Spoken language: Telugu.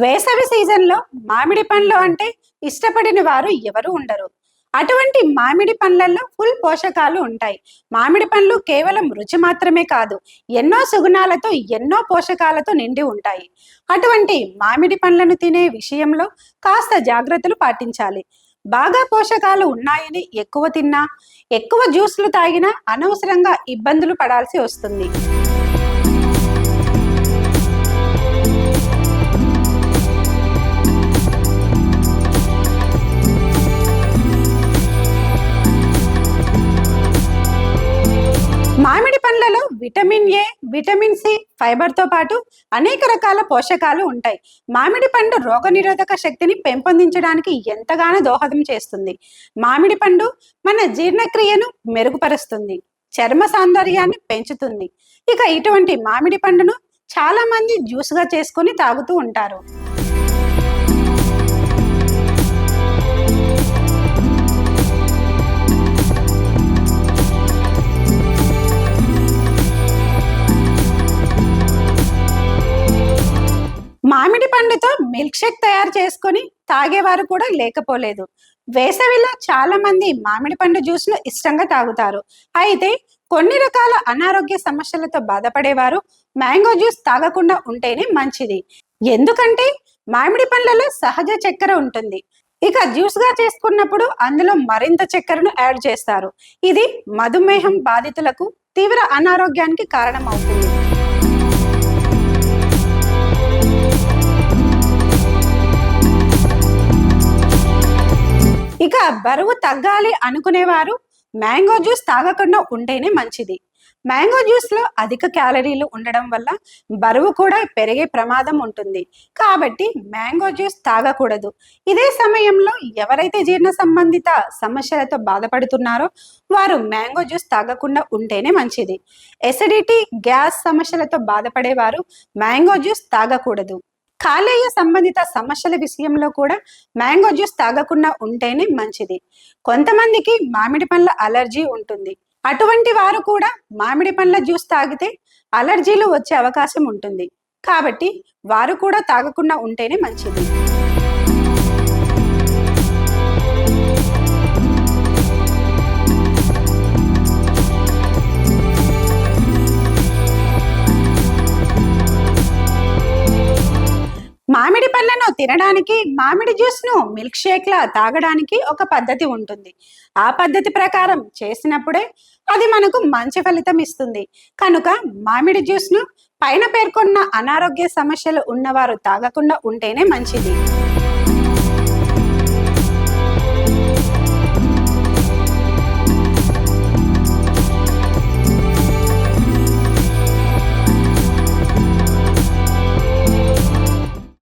వేసవి సీజన్లో మామిడి పండ్లు అంటే ఇష్టపడిన వారు ఎవరు ఉండరు. అటువంటి మామిడి పండ్లలో ఫుల్ పోషకాలు ఉంటాయి. మామిడి పండ్లు కేవలం రుచి మాత్రమే కాదు ఎన్నో సుగుణాలతో ఎన్నో పోషకాలతో నిండి ఉంటాయి. అటువంటి మామిడి పండ్లను తినే విషయంలో కాస్త జాగ్రత్తలు పాటించాలి. బాగా పోషకాలు ఉన్నాయని ఎక్కువ తిన్నా ఎక్కువ జ్యూస్లు తాగినా అనవసరంగా ఇబ్బందులు పడాల్సి వస్తుంది. విటమిన్ ఏ విటమిన్ సి ఫైబర్తో పాటు అనేక రకాల పోషకాలు ఉంటాయి. మామిడి పండు రోగనిరోధక శక్తిని పెంపొందించడానికి ఎంతగానో దోహదం చేస్తుంది. మామిడి పండు మన జీర్ణక్రియను మెరుగుపరుస్తుంది చర్మ సౌందర్యాన్ని పెంచుతుంది. ఇక ఇటువంటి మామిడి పండును చాలా మంది జ్యూస్గా చేసుకొని తాగుతూ ఉంటారు. మామిడి పండుతో మిల్క్ షేక్ తయారు చేసుకొని తాగేవారు కూడా లేకపోలేదు. వేసవిలో చాలా మంది మామిడి పండు జ్యూస్ను ఇష్టంగా తాగుతారు. అయితే కొన్ని రకాల అనారోగ్య సమస్యలతో బాధపడేవారు మ్యాంగో జ్యూస్ తాగకుండా ఉంటేనే మంచిది. ఎందుకంటే మామిడి పండ్లలో సహజ చక్కెర ఉంటుంది. ఇక జ్యూస్గా చేసుకున్నప్పుడు అందులో మరింత చక్కెరను యాడ్ చేస్తారు. ఇది మధుమేహం బాధితులకు తీవ్ర అనారోగ్యానికి కారణమవుతుంది. ఇక బరువు తగ్గాలి అనుకునేవారు మ్యాంగో జ్యూస్ తాగకుండా ఉంటేనే మంచిది. మ్యాంగో జ్యూస్లో అధిక క్యాలరీలు ఉండడం వల్ల బరువు కూడా పెరిగే ప్రమాదం ఉంటుంది. కాబట్టి మ్యాంగో జ్యూస్ తాగకూడదు. ఇదే సమయంలో ఎవరైతే జీర్ణ సంబంధిత సమస్యలతో బాధపడుతున్నారో వారు మ్యాంగో జ్యూస్ తాగకుండా ఉంటేనే మంచిది. ఎసిడిటీ గ్యాస్ సమస్యలతో బాధపడేవారు మ్యాంగో జ్యూస్ తాగకూడదు. కాలేయ సంబంధిత సమస్యల విషయంలో కూడా మ్యాంగో జ్యూస్ తాగకుండా ఉంటేనే మంచిది. కొంతమందికి మామిడి పండ్ల అలర్జీ ఉంటుంది. అటువంటి వారు కూడా మామిడి పండ్ల జ్యూస్ తాగితే అలర్జీలు వచ్చే అవకాశం ఉంటుంది. కాబట్టి వారు కూడా తాగకుండా ఉంటేనే మంచిది. మామిడి పళ్ళను తినడానికి మామిడి జ్యూస్ను మిల్క్ షేక్లా తాగడానికి ఒక పద్ధతి ఉంటుంది. ఆ పద్ధతి ప్రకారం చేసినప్పుడే అది మనకు మంచి ఫలితం ఇస్తుంది. కనుక మామిడి జ్యూస్ను పైన పేర్కొన్న అనారోగ్య సమస్యలు ఉన్నవారు తాగకుండా ఉంటేనే మంచిది.